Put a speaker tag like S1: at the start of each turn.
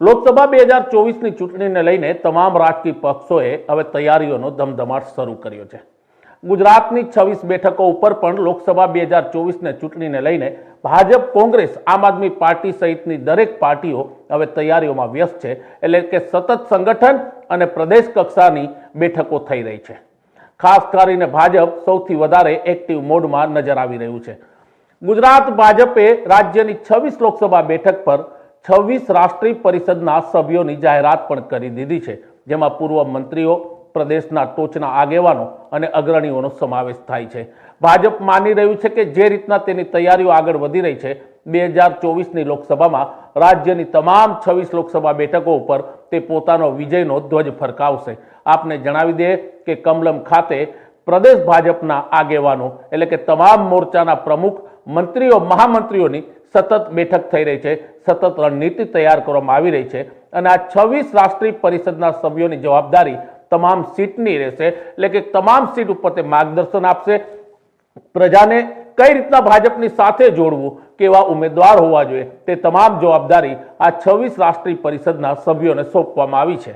S1: લોકસભા બે હજાર ચોવીસની ચૂંટણીને લઈને તમામ રાજકીય પક્ષોએ હવે તૈયારીઓનો ધમધમાટ શરૂ કર્યો છે. ગુજરાતની છવ્વીસ બેઠકો ઉપર પણ લોકસભા બે હજાર ચોવીસને ચૂંટણીને લઈને ભાજપ, કોંગ્રેસ, આમ આદમી પાર્ટી સહિતની દરેક પાર્ટીઓ હવે તૈયારીઓમાં વ્યસ્ત છે, એટલે કે સતત સંગઠન અને પ્રદેશ કક્ષાની બેઠકો થઈ રહી છે. ખાસ કરીને ભાજપ સૌથી વધારે એક્ટિવ મોડમાં નજર આવી રહ્યું છે. ગુજરાત ભાજપે રાજ્યની છવ્વીસ લોકસભા બેઠક પર છવ્વીસ રાષ્ટ્રીય પરિષદના સભ્યોની જાહેરાત પણ કરી દીધી છે, જેમાં પૂર્વ મંત્રીઓ, પ્રદેશના ટોચના આગેવાનો અને અગ્રણીઓનો સમાવેશ થાય છે. ભાજપ માની રહ્યું છે કે જે રીતના તેની તૈયારીઓ આગળ વધી રહી છે, બે હજાર ચોવીસની લોકસભામાં રાજ્યની તમામ છવ્વીસ લોકસભા બેઠકો ઉપર તે પોતાનો વિજયનો ધ્વજ ફરકાવશે. આપને જણાવી દે કે કમલમ ખાતે પ્રદેશ ભાજપના આગેવાનો, એટલે કે તમામ મોરચાના પ્રમુખ મંત્રીઓ, મહામંત્રીઓની સતત બેઠક થઈ રહી છે, સતત રણનીતિ તૈયાર કરવામાં આવી રહી છે અને આ છવ્વીસ રાષ્ટ્રીય પરિષદના સભ્યોની જવાબદારી તમામ સીટની રહેશે. એટલે કે તમામ સીટ ઉપર તે માર્ગદર્શન આપશે. પ્રજાને કઈ રીતના ભાજપની સાથે જોડવું કેવા ઉમેદવાર હોવા જોઈએ તે તમામ જવાબદારી આ છવ્વીસ રાષ્ટ્રીય પરિષદના સભ્યોને સોંપવામાં આવી છે.